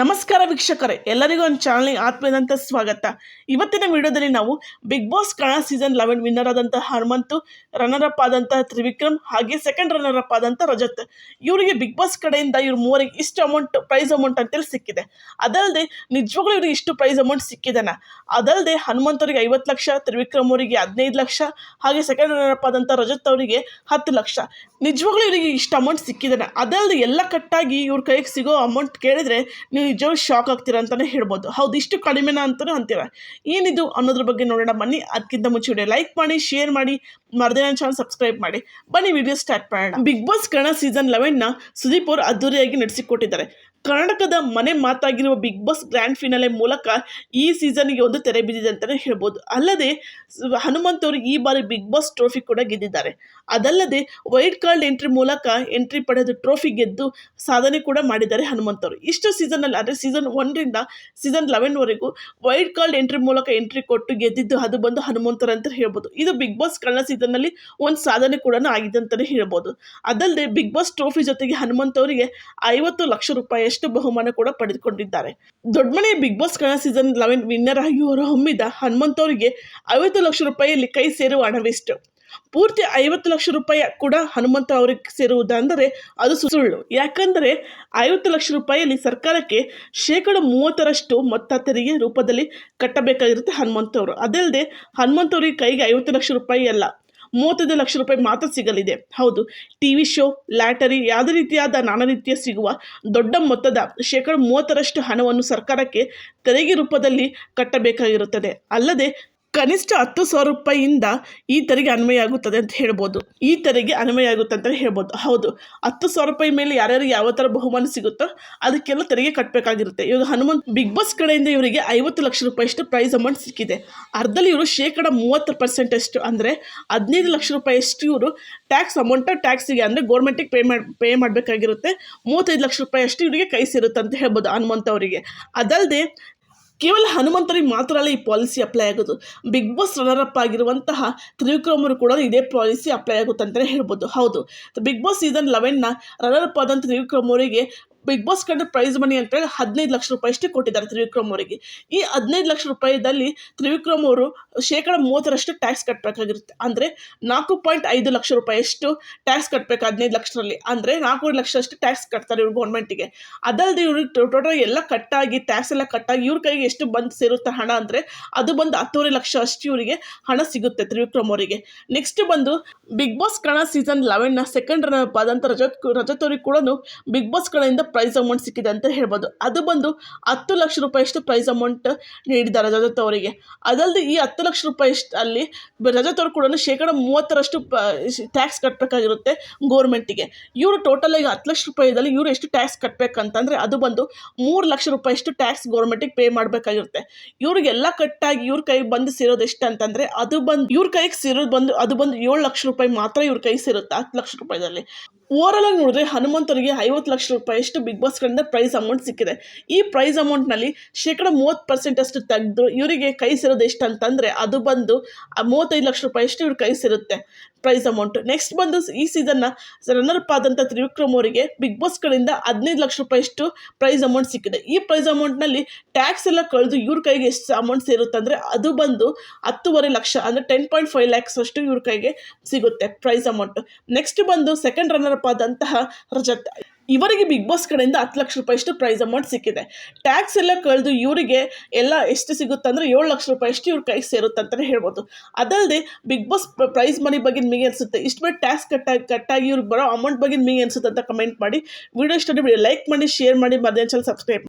ನಮಸ್ಕಾರ ವೀಕ್ಷಕರೇ, ಎಲ್ಲರಿಗೂ ಒಂದು ಚಾನಲ್ಗೆ ಆತ್ಮೀಯದಂತ ಸ್ವಾಗತ. ಇವತ್ತಿನ ವಿಡಿಯೋದಲ್ಲಿ ನಾವು big boss Kannada season eleven winner ಆದಂತಹ ಹನುಮಂತು ರನ್ನರ್ ಅಪ್ ಆದಂತಹ ತ್ರಿವಿಕ್ರಮ್, ಹಾಗೆ ಸೆಕೆಂಡ್ ರನ್ನರ್ ಅಪ್ ಆದಂಥ ರಜತ್. ಇವರಿಗೆ ಬಿಗ್ ಬಾಸ್ ಕಡೆಯಿಂದ ಇವ್ರ ಮೂವರಿಗೆ ಇಷ್ಟು ಅಮೌಂಟ್ ಪ್ರೈಸ್ ಅಮೌಂಟ್ ಅಂತೇಳಿ ಸಿಕ್ಕಿದೆ. ಅದಲ್ಲದೆ ನಿಜವಾಗ್ಲೂ ಇವ್ರಿಗೆ ಇಷ್ಟು ಪ್ರೈಸ್ ಅಮೌಂಟ್ ಸಿಕ್ಕಿದೆನ? ಅದಲ್ಲದೆ ಹನುಮಂತವರಿಗೆ ಐವತ್ತು ಲಕ್ಷ, ತ್ರಿವಿಕ್ರಮ್ ಅವರಿಗೆ ಹದಿನೈದು ಲಕ್ಷ, ಹಾಗೆ ಸೆಕೆಂಡ್ ರನ್ನರ್ ಅಪ್ ಆದಂಥ ರಜತ್ ಅವರಿಗೆ ಹತ್ತು ಲಕ್ಷ. ನಿಜವಾಗ್ಲೂ ಇವರಿಗೆ ಇಷ್ಟು ಅಮೌಂಟ್ ಸಿಕ್ಕಿದೆನ? ಅದಲ್ಲದೆ ಎಲ್ಲ ಕಟ್ಟಾಗಿ ಇವ್ರ ಕೈಗೆ ಸಿಗೋ ಅಮೌಂಟ್ ಕೇಳಿದ್ರೆ ನೀವು ನಿಜವಾಗ್ಲೂ ಶಾಕ್ ಆಗ್ತೀರಾ ಅಂತಲೇ ಹೇಳ್ಬೋದು. ಹೌದು, ಇಷ್ಟು ಕಡಿಮೆನಾ ಅಂತಲೂ ಅಂತೀರ? ಏನಿದು ಅನ್ನೋದ್ರ ಬಗ್ಗೆ ನೋಡೋಣ, ಬನ್ನಿ. ಅದಕ್ಕಿಂತ ಮುಂಚೆ ವಿಡಿಯೋ ಲೈಕ್ ಮಾಡಿ ಶೇರ್ ಮಾಡಿ, ಮರದೇ ಚಾನಲ್ ಸಬ್ಸ್ಕ್ರೈಬ್ ಮಾಡಿ. ಬನ್ನಿ ವಿಡಿಯೋ ಸ್ಟಾರ್ಟ್ ಮಾಡೋಣ. ಬಿಗ್ ಬಾಸ್ ಕನ್ನಡ ಸೀಸನ್ ಲೆವೆನ್ನ ಸುದೀಪ್ ಅವರು ಅದ್ದೂರಿಯಾಗಿ ನಡೆಸಿಕೊಟ್ಟಿದ್ದಾರೆ. ಕರ್ನಾಟಕದ ಮನೆ ಮಾತಾಗಿರುವ ಬಿಗ್ ಬಾಸ್ ಗ್ರ್ಯಾಂಡ್ ಫಿನಾಲೆ ಮೂಲಕ ಈ ಸೀಸನ್ಗೆ ಒಂದು ತೆರೆ ಬಿದ್ದಿದೆ ಅಂತಲೇ ಹೇಳ್ಬೋದು. ಅಲ್ಲದೆ, ಹನುಮಂತ್ ಅವರು ಈ ಬಾರಿ ಬಿಗ್ ಬಾಸ್ ಟ್ರೋಫಿ ಕೂಡ ಗೆದ್ದಿದ್ದಾರೆ. ಅದಲ್ಲದೆ ವೈಟ್ ಕಾರ್ಡ್ ಎಂಟ್ರಿ ಮೂಲಕ ಎಂಟ್ರಿ ಪಡೆದು ಟ್ರೋಫಿ ಗೆದ್ದು ಸಾಧನೆ ಕೂಡ ಮಾಡಿದ್ದಾರೆ ಹನುಮಂತ್ ಅವರು. ಇಷ್ಟು ಸೀಸನಲ್ಲಿ ಅಂದರೆ ಸೀಸನ್ ಒನ್ರಿಂದ ಸೀಸನ್ ಲೆವೆನ್ವರೆಗೂ ವೈಟ್ ಕಾರ್ಡ್ ಎಂಟ್ರಿ ಮೂಲಕ ಎಂಟ್ರಿ ಕೊಟ್ಟು ಗೆದ್ದಿದ್ದು ಅದು ಬಂದು ಹನುಮಂತರು ಅಂತ ಹೇಳ್ಬೋದು. ಇದು ಬಿಗ್ ಬಾಸ್ ಕನ್ನಡ ಸೀಸನ್ನಲ್ಲಿ ಒಂದು ಸಾಧನೆ ಕೂಡ ಆಗಿದೆ ಅಂತಲೇ ಹೇಳ್ಬೋದು. ಅದಲ್ಲದೆ ಬಿಗ್ ಬಾಸ್ ಟ್ರೋಫಿ ಜೊತೆಗೆ ಹನುಮಂತ್ ಅವರಿಗೆ ಐವತ್ತು ಲಕ್ಷ ರೂಪಾಯಿಯಷ್ಟು ಬಹುಮಾನ ಕೂಡ ಪಡೆದುಕೊಂಡಿದ್ದಾರೆ. ದೊಡ್ಡಮನೆ big boss Kannada season eleven winner ಆಗಿ ಹೊರ ಹೊಮ್ಮಿದ ಹನುಮಂತ್ ಅವರಿಗೆ ಐವತ್ತು ಲಕ್ಷ ರೂಪಾಯಿಯಲ್ಲಿ ಕೈ ಸೇರುವ ಹಣವೆಷ್ಟು. ಪೂರ್ತಿ ಐವತ್ತು ಲಕ್ಷ ರೂಪಾಯಿ ಕೂಡ ಹನುಮಂತ ಅವರಿಗೆ ಸೇರುವುದಂದರೆ ಅದು ಸುಳ್ಳು. ಯಾಕಂದರೆ ಐವತ್ತು ಲಕ್ಷ ರೂಪಾಯಿಯಲ್ಲಿ ಸರ್ಕಾರಕ್ಕೆ ಶೇಕಡ ಮೂವತ್ತರಷ್ಟು ಮೊತ್ತ ತೆರಿಗೆ ರೂಪದಲ್ಲಿ ಕಟ್ಟಬೇಕಾಗಿರುತ್ತೆ ಹನುಮಂತ ಅವರು ಅದಲ್ಲದೆ ಹನುಮಂತ ಅವರಿಗೆ ಕೈಗೆ ಐವತ್ತು ಲಕ್ಷ ರೂಪಾಯಿ ಅಲ್ಲ. ಮೂವತ್ತೈದು ಲಕ್ಷ ರೂಪಾಯಿ ಮಾತ್ರ ಸಿಗಲಿದೆ. ಹೌದು ಟಿ ವಿ ಶೋ ಲ್ಯಾಟರಿ ಯಾವುದೇ ರೀತಿಯಾದ ನಾನಾ ರೀತಿಯ ಸಿಗುವ ದೊಡ್ಡ ಮೊತ್ತದ ಶೇಕಡ ಮೂವತ್ತರಷ್ಟು ಹಣವನ್ನು ಸರ್ಕಾರಕ್ಕೆ ತೆರಿಗೆ ರೂಪದಲ್ಲಿ ಕಟ್ಟಬೇಕಾಗಿರುತ್ತದೆ. ಅಲ್ಲದೆ ಕನಿಷ್ಠ ಹತ್ತು ಸಾವಿರ ರೂಪಾಯಿಯಿಂದ ಈ ತೆರಿಗೆ ಅನ್ವಯ ಆಗುತ್ತದೆ ಅಂತ ಹೇಳ್ಬೋದು. ಈ ತೆರಿಗೆ ಅನ್ವಯ ಆಗುತ್ತೆ ಅಂತ ಹೇಳ್ಬೋದು. ಹೌದು, ಹತ್ತು ಸಾವಿರ ರೂಪಾಯಿ ಮೇಲೆ ಯಾರ್ಯಾರಿಗೆ ಯಾವ ಥರ ಬಹುಮಾನ ಸಿಗುತ್ತೋ ಅದಕ್ಕೆಲ್ಲ ತೆರಿಗೆ ಕಟ್ಟಬೇಕಾಗಿರುತ್ತೆ ಇವಾಗ ಹನುಮಂತ್ ಬಿಗ್ ಬಾಸ್ ಕಡೆಯಿಂದ ಇವರಿಗೆ ಐವತ್ತು ಲಕ್ಷ ರೂಪಾಯಿಯಷ್ಟು ಪ್ರೈಸ್ ಅಮೌಂಟ್ ಸಿಕ್ಕಿದೆ. ಅರ್ಧದಲ್ಲಿ ಇವರು ಶೇಕಡ ಮೂವತ್ತು ಪರ್ಸೆಂಟ್ ಅಷ್ಟು ಅಂದರೆ ಹದಿನೈದು ಲಕ್ಷ ರೂಪಾಯಿಯಷ್ಟು ಇವರು ಟ್ಯಾಕ್ಸ್ ಅಮೌಂಟ ಟ್ಯಾಕ್ಸಿಗೆ ಅಂದರೆ ಗೌರ್ಮೆಂಟಿಗೆ ಪೇ ಮಾಡಿ ಪೇ ಮಾಡಬೇಕಾಗಿರುತ್ತೆ. ಮೂವತ್ತೈದು ಲಕ್ಷ ರೂಪಾಯಿ ಅಷ್ಟು ಇವರಿಗೆ ಕೈ ಸೇರುತ್ತೆ ಅಂತ ಹೇಳ್ಬೋದು ಹನುಮಂತ್ ಅವರಿಗೆ. ಅದಲ್ಲದೆ ಕೇವಲ ಹನುಮಂತರಿಗೆ ಮಾತ್ರ ಅಲ್ಲ, ಈ ಪಾಲಿಸಿ ಅಪ್ಲೈ ಆಗೋದು. ಬಿಗ್ ಬಾಸ್ ರನ್ನರ್ ಅಪ್ ಆಗಿರುವಂತಹ ತ್ರಿವಿಕ್ರಮರು ಕೂಡ ಇದೇ ಪಾಲಿಸಿ ಅಪ್ಲೈ ಆಗುತ್ತೆ ಅಂತಲೇ ಹೇಳ್ಬೋದು. ಹೌದು. ಬಿಗ್ ಬಾಸ್ ಸೀಸನ್ ಲೆವೆನ್ನ ರನ್ನರ್ ಅಪ್ ಆದಂಥ ತ್ರಿವಿಕ್ರಮ್ ಅವರಿಗೆ ಬಿಗ್ ಬಾಸ್ ಕಂಡ ಪ್ರೈಸ್ ಮನಿ ಅಂತ ಹೇಳಿ ಹದಿನೈದು ಲಕ್ಷ ರೂಪಾಯಿ ಅಷ್ಟೇ ಕೊಟ್ಟಿದ್ದಾರೆ ತ್ರಿವಿಕ್ರಮ್ ಅವರಿಗೆ. ಈ ಹದಿನೈದು ಲಕ್ಷ ರೂಪಾಯಿದಲ್ಲಿ ತ್ರಿವಿಕ್ರಮ್ ಅವರು ಶೇಕಡ ಮೂವತ್ತರಷ್ಟು ಟ್ಯಾಕ್ಸ್ ಕಟ್ಟಬೇಕಾಗಿರುತ್ತೆ ಅಂದರೆ ನಾಲ್ಕು ಪಾಯಿಂಟ್ ಐದು ಲಕ್ಷ ರೂಪಾಯಿಯಷ್ಟು ಟ್ಯಾಕ್ಸ್ ಕಟ್ಟಬೇಕು ಹದಿನೈದು ಲಕ್ಷದಲ್ಲಿ. ಅಂದರೆ ನಾಲ್ಕೂವರೆ ಲಕ್ಷ ಅಷ್ಟು ಟ್ಯಾಕ್ಸ್ ಕಟ್ತಾರೆ ಇವ್ರು ಗೌರ್ಮೆಂಟಿಗೆ ಅದಲ್ಲದೆ ಇವರು ಟೋಟಲ್ ಎಲ್ಲ ಕಟ್ಟಾಗಿ ಟ್ಯಾಕ್ಸ್ ಎಲ್ಲ ಕಟ್ಟಾಗಿ ಇವ್ರ ಕೈಗೆ ಎಷ್ಟು ಬಂದು ಸೇರುತ್ತೆ ಹಣ ಅಂದರೆ ಅದು ಬಂದು ಹತ್ತೂವರೆ ಲಕ್ಷ ಅಷ್ಟು ಇವರಿಗೆ ಹಣ ಸಿಗುತ್ತೆ ತ್ರಿವಿಕ್ರಮ್ ಅವರಿಗೆ. ನೆಕ್ಸ್ಟ್ ಬಂದು ಬಿಗ್ ಬಾಸ್ ಕಣ ಸೀಸನ್ ಲೆವೆನ್ನ ಸೆಕೆಂಡ್ ರನ್ ಅಪ್ ಆದಂಥ ರಜತ್ ರಜತ್ ಅವ್ರಿಗೆ ಕೂಡ ಬಿಗ್ ಬಾಸ್ ಕಡೆಯಿಂದ ಪ್ರೈಸ್ ಅಮೌಂಟ್ ಸಿಕ್ಕಿದೆ ಅಂತ ಹೇಳ್ಬೋದು. ಅದು ಬಂದು ಹತ್ತು ಲಕ್ಷ ರೂಪಾಯಿಯಷ್ಟು ಪ್ರೈಸ್ ಅಮೌಂಟ್ ನೀಡಿದ್ದಾರೆ ರಜತ್ ಅವರಿಗೆ. ಅದಲ್ಲದೆ ಈ ಹತ್ತು ಲಕ್ಷ ರೂಪಾಯಿಷ್ಟು ಅಲ್ಲಿ ರಜತ್ ಅವರು ಕೂಡ ಶೇಕಡ ಮೂವತ್ತರಷ್ಟು ಟ್ಯಾಕ್ಸ್ ಕಟ್ಟಬೇಕಾಗಿರುತ್ತೆ ಗೋರ್ಮೆಂಟಿಗೆ ಇವರು ಟೋಟಲ್ ಈಗ ಹತ್ತು ಲಕ್ಷ ರೂಪಾಯಿದಲ್ಲಿ ಇವರು ಎಷ್ಟು ಟ್ಯಾಕ್ಸ್ ಕಟ್ಟಬೇಕಂತಂದರೆ ಅದು ಬಂದು ಮೂರು ಲಕ್ಷ ರೂಪಾಯಿಯಷ್ಟು ಟ್ಯಾಕ್ಸ್ ಗೋರ್ಮೆಂಟಿಗೆ ಪೇ ಮಾಡಬೇಕಾಗಿರುತ್ತೆ. ಇವ್ರಿಗೆಲ್ಲ ಕಟ್ಟಾಗಿ ಇವ್ರ ಕೈಗೆ ಬಂದು ಸೇರೋದು ಎಷ್ಟು ಅಂತಂದರೆ ಅದು ಬಂದು, ಇವ್ರ ಕೈಗೆ ಸೇರೋದು ಬಂದು, ಅದು ಬಂದು ಏಳು ಲಕ್ಷ ರೂಪಾಯಿ ಮಾತ್ರ ಇವ್ರ ಕೈ ಸೇರುತ್ತೆ ಹತ್ತು ಲಕ್ಷ ರೂಪಾಯಿದಲ್ಲಿ. ಓವರಾಲ್ ಆಗಿ ನೋಡಿದ್ರೆ ಹನುಮಂತರಿಗೆ ಐವತ್ತು ಲಕ್ಷ ರೂಪಾಯಿ ಎಷ್ಟು ಬಿಗ್ ಬಾಸ್ ಕಡೆಯಿಂದ ಪ್ರೈಸ್ ಅಮೌಂಟ್ ಸಿಕ್ಕಿದೆ. ಈ ಪ್ರೈಸ್ ಅಮೌಂಟ್ನಲ್ಲಿ ಶೇಕಡ ಮೂವತ್ತು ಪರ್ಸೆಂಟ್ ಅಷ್ಟು ತೆಗೆದು ಇವರಿಗೆ ಕೈ ಸೇರೋದು ಎಷ್ಟು ಅಂತಂದರೆ ಅದು ಬಂದು ಮೂವತ್ತೈದು ಲಕ್ಷ ರೂಪಾಯಿಯಷ್ಟು ಇವ್ರ ಕೈ ಸೇರುತ್ತೆ ಪ್ರೈಸ್ ಅಮೌಂಟ್ ನೆಕ್ಸ್ಟ್ ಬಂದು ಈ ಸೀಸನ್ನ ರನ್ನರ್ ಅಪ್ ಆದಂಥ ತ್ರಿವಿಕ್ರಮ್ ಅವರಿಗೆ ಬಿಗ್ ಬಾಸ್ ಕಡೆಯಿಂದ ಹದಿನೈದು ಲಕ್ಷ ರೂಪಾಯಿಷ್ಟು ಪ್ರೈಸ್ ಅಮೌಂಟ್ ಸಿಕ್ಕಿದೆ. ಈ ಪ್ರೈಸ್ ಅಮೌಂಟ್ನಲ್ಲಿ ಟ್ಯಾಕ್ಸ್ ಎಲ್ಲ ಕಳೆದು ಇವ್ರ ಕೈಗೆ ಎಷ್ಟು ಅಮೌಂಟ್ ಸೇರುತ್ತೆ ಅಂದರೆ ಅದು ಬಂದು ಹತ್ತುವರೆ ಲಕ್ಷ ಅಂದರೆ ಟೆನ್ ಪಾಯಿಂಟ್ ಫೈವ್ ಲ್ಯಾಕ್ಸ್ ಅಷ್ಟು ಇವ್ರ ಕೈಗೆ ಸಿಗುತ್ತೆ ಪ್ರೈಸ್ ಅಮೌಂಟ್ ನೆಕ್ಸ್ಟ್ ಬಂದು ಸೆಕೆಂಡ್ ರನ್ನರ್ ಆದಂತಹ ರಜತ್ ಇವರಿಗೆ ಬಿಗ್ ಬಾಸ್ ಕಡೆಯಿಂದ ಹತ್ತು ಲಕ್ಷ ರೂಪಾಯಿಷ್ಟು ಪ್ರೈಸ್ ಅಮೌಂಟ್ ಸಿಕ್ಕಿದೆ. ಟ್ಯಾಕ್ಸ್ ಎಲ್ಲ ಕಳೆದು ಇವರಿಗೆ ಎಲ್ಲ ಎಷ್ಟು ಸಿಗುತ್ತೆ ಅಂದರೆ ಏಳು ಲಕ್ಷ ರೂಪಾಯಿಷ್ಟು ಇವ್ರ ಕೈಗೆ ಸೇರುತ್ತೆ ಅಂತಲೇ ಹೇಳ್ಬೋದು ಅದಲ್ಲದೆ ಬಿಗ್ ಬಾಸ್ ಪ್ರೈಸ್ ಮನಿ ಬಗ್ಗೆ ನಿಮಗೆ ಅನಿಸುತ್ತೆ. ಇಷ್ಟು ಬೇಡ ಟ್ಯಾಕ್ಸ್ ಕಟ್ಟಾಗಿ ಕಟ್ಟಾಗಿ ಇವ್ರಿಗೆ ಬರೋ ಅಮೌಂಟ್ ಬಗ್ಗೆ ನಿಮಗೆ ಅನಿಸುತ್ತೆ ಅಂತ ಕಮೆಂಟ್ ಮಾಡಿ. ವಿಡಿಯೋ ಇಷ್ಟ ಲೈಕ್ ಮಾಡಿ ಶೇರ್ ಮಾಡಿ, ಮಧ್ಯಾಹ್ನ ಸಬ್ಸ್ಕ್ರೈಬ್